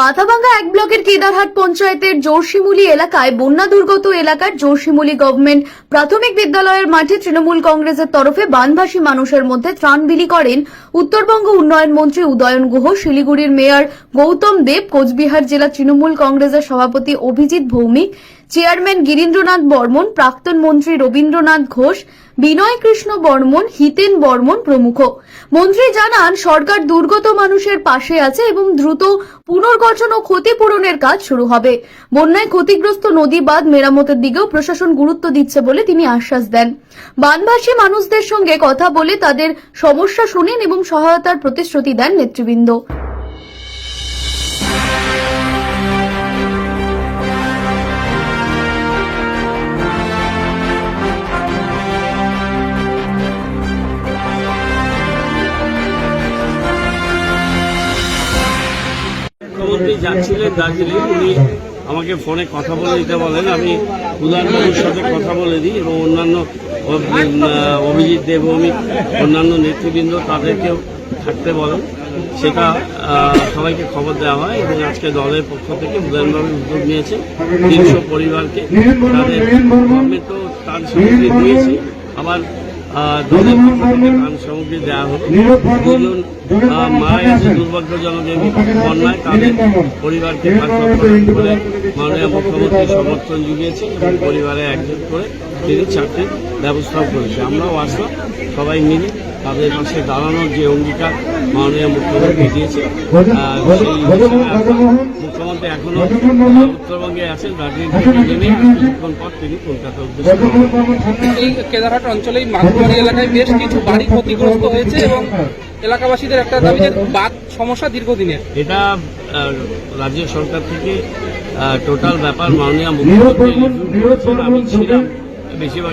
মাথাভাঙ্গা এক ব্লকের কেদারহাট পঞ্চায়েতের জোরশিমুলি এলাকায় বন্যা দুর্গত এলাকার জোরশিমুলি গভর্নমেন্ট প্রাথমিক বিদ্যালয়ের মাঠে তৃণমূল কংগ্রেসের তরফে বানভাসী মানুষের মধ্যে ত্রাণ বিলি করেন উত্তরবঙ্গ উন্নয়ন মন্ত্রী উদয়ন গুহ, শিলিগুড়ির মেয়র গৌতম দেব, কোচবিহার জেলা তৃণমূল কংগ্রেসের সভাপতি অভিজিৎ ভৌমিক, চেয়ারম্যান গিরীন্দ্রনাথ বর্মন, প্রাক্তন মন্ত্রী রবীন্দ্রনাথ ঘোষ বিনয় কৃষ্ণ বর্মন, হিতেন বর্মন প্রমুখ। মন্ত্রী জানান, সরকার দুর্গত মানুষের পাশে আছে এবং দ্রুত পুনর্গঠন ও ক্ষতিপূরণের কাজ শুরু হবে। বন্যায় ক্ষতিগ্রস্ত নদী বাঁধ মেরামতের দিকেও প্রশাসন গুরুত্ব দিচ্ছে বলে তিনি আশ্বাস দেন। বানভাসী মানুষদের সঙ্গে কথা বলে তাদের সমস্যা শুনেন এবং সহায়তার প্রতিশ্রুতি দেন নেতৃবৃন্দ। মুখ্যমন্ত্রী যাচ্ছিলেন দার্জিলিং উনি আমাকে ফোনে কথা বলে দিতে বলেন আমি উদারবাবুর সাথে কথা বলে দিই এবং অন্যান্য অভিজিৎ দেবভৌমিক অন্যান্য নেতৃবৃন্দ তাদেরকেও থাকতে বলেন। সেটা সবাইকে খবর দেওয়া হয় এবং আজকে দলের পক্ষ থেকে উদয়নবাবু উদ্যোগ নিয়েছে তিনশো পরিবারকে তাদের গভর্নমেন্টও ত্রাণ সামগ্রী দিয়েছে। আবার ত্রাণ সামগ্রী দেওয়া হলো দুজন মারা গেছে দুর্ভাগ্যজনক এই বন্যায় তাদের পরিবারকে বলে মাননীয় মুখ্যমন্ত্রী সমর্থন জুগিয়েছে এবং পরিবারে একজন করে তিনি চাকরির ব্যবস্থাও করেছে আমরাও আসলাম সবাই মিলে তাদের পাশে দাঁড়ানোর যে অঙ্গীকার মাননীয় মুখ্যমন্ত্রী দিয়েছে মুখ্যমন্ত্রী এখনও উত্তরবঙ্গে আছেন দার্জিলিং থেকে নেমে কিছুক্ষণ পর তিনি কলকাতা উদ্দেশ্যে এই কেদারহাট অঞ্চলেই এই এলাকায় বেশ কিছু বাড়ি ক্ষতিগ্রস্ত হয়েছে এবং এলাকাবাসীদের একটা দাবি যে বাদ সমস্যা দীর্ঘদিনের এটা রাজ্য সরকার থেকে টোটাল ব্যাপার মাননীয় মুখ্যমন্ত্রী আমি ছিলাম বেশিরভাগ।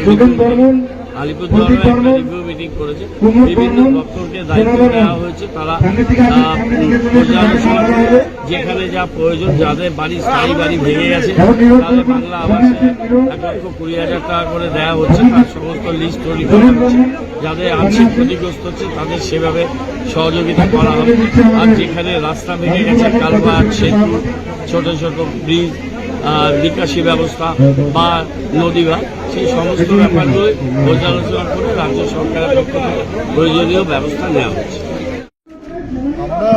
আলিপুরদুয়ারে রিভিউ মিটিং করেছে। বিভিন্ন দপ্তরকে দায়িত্ব দেওয়া হয়েছে। তারা পর্যালোচনা করে যেখানে যা প্রয়োজন যাদের বাড়ি স্থায়ী বাড়ি ভেঙে গেছে তাদের বাংলা আবাসে এক লক্ষ কুড়ি হাজার টাকা করে দেওয়া হচ্ছে। তার সমস্ত লিস্ট তৈরি করা হচ্ছে। যাদের আর্থিক ক্ষতিগ্রস্ত হচ্ছে তাদের সেভাবে সহযোগিতা করা হবে। আর যেখানে রাস্তা ভেঙে গেছে কালভার্ট সেতু ছোট ছোট ব্রিজ নিকাশি ব্যবস্থা বা নদী বা সেই সমস্ত ব্যাপারগুলোই পর্যালোচনা করে রাজ্য সরকারের পক্ষ থেকে প্রয়োজনীয় ব্যবস্থা নেওয়া হচ্ছে আমরা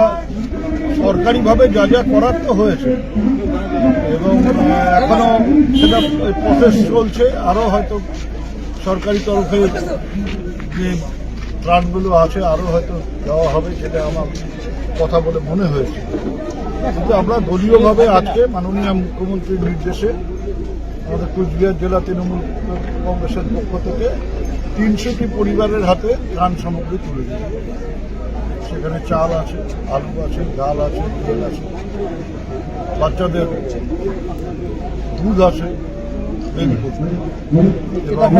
সরকারিভাবে যা যা করার তো হয়েছে, এবং এখনও সেটা প্রসেস চলছে। আরও হয়তো সরকারি তরফে যে ত্রাণগুলো আছে আরও হয়তো দেওয়া হবে, সেটা আমার কথা বলে মনে হয়েছে। কিন্তু আমরা দলীয়ভাবে আজকে মাননীয় মুখ্যমন্ত্রীর নির্দেশে আমাদের কুচবিহার জেলা তৃণমূল কংগ্রেসের পক্ষ থেকে তিনশোটি পরিবারের হাতে ত্রাণ সামগ্রী তুলে দিয়েছে। সেখানে চাল আছে, আলু আছে, ডাল আছে, তেল আছে, বাচ্চাদের দুধ আছে এবং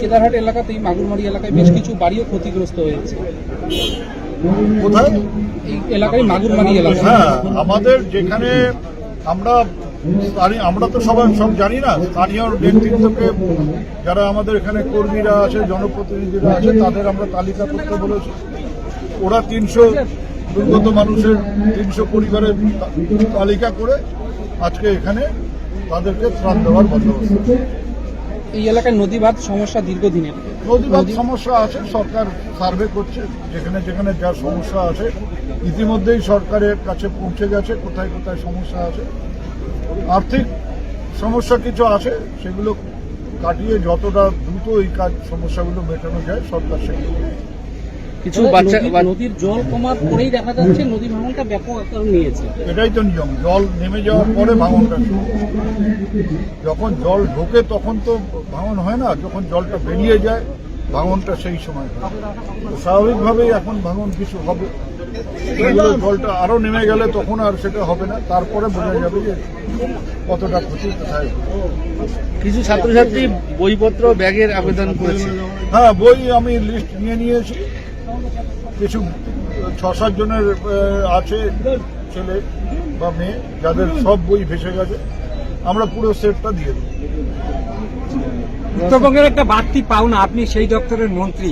কেদারহাট এলাকাতেই মাগুরমারি এলাকায় বেশ কিছু বাড়িও ক্ষতিগ্রস্ত হয়েছে। কোথায়? এই এলাকায় মাগুরমারি এলাকা হ্যাঁ আমাদের যেখানে আমরা আমরা তো সবাই সব জানি না স্থানীয় নেতৃত্বকে যারা আমাদের এখানে কর্মীরা আছে জনপ্রতিনিধিরা আছে তাদের আমরা তালিকা করতে বলেছি। ওরা তিনশো দুর্গত মানুষের তিনশো পরিবারের তালিকা করে আজকে এখানে তাদেরকে ত্রাণ দেওয়ার বন্দোবস্ত। এই এলাকায় নদী বাঁধ সমস্যা দীর্ঘদিনের নদীবাদ সমস্যা আছে সরকার সার্ভে করছে যেখানে যেখানে যা সমস্যা আছে ইতিমধ্যেই সরকারের কাছে পৌঁছে গেছে কোথায় কোথায় সমস্যা আছে আর্থিক সমস্যা কিছু আছে সেগুলো কাটিয়ে যতটা দ্রুত এই কাজ সমস্যাগুলো মেটানো যায় সরকার সেগুলো। কিছু বাচ্চা নদীর জল কমার পরেই দেখা যাচ্ছে নদী ভাঙনটা ব্যাপক আকার নিয়েছে। এটাই তো নিয়ম। জল নেমে যাওয়ার পরে ভাঙনটা যখন জল ঢোকে তখন তো ভাঙন হয় না যখন জলটা বেরিয়ে যায় ভাঙনটা সেই সময় হয়। স্বাভাবিকভাবেই এখন ভাঙন কিছু হবে। জলটা আরও নেমে গেলে তখন আর সেটা হবে না। তারপরে বোঝা যাবে যে কতটা ক্ষতি কোথায় কিছু ছাত্রছাত্রী বইপত্র ব্যাগের আবেদন করেছে। হ্যাঁ বই আমি লিস্ট নিয়ে নিয়েছি। কিছু ছ সাত জনের আছে ছেলে বা মেয়ে যাদের সব বই ভেসে গেছে। আমরা পুরো সেটটা দিয়ে দেবো। উত্তরবঙ্গের একটা বাড়তি পাওনা আপনি সেই দপ্তরের মন্ত্রী।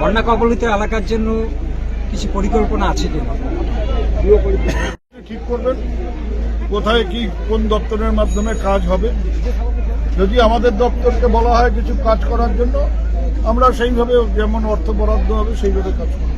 বন্যা কবলিত এলাকার জন্য কিছু পরিকল্পনা আছে কিনা ঠিক করবেন। কোথায় কি কোন দপ্তরের মাধ্যমে কাজ হবে? যদি আমাদের দপ্তরকে বলা হয় কিছু কাজ করার জন্য আমরা সেইভাবে যেমন অর্থ বরাদ্দ হবে সেইভাবে কাজ করব।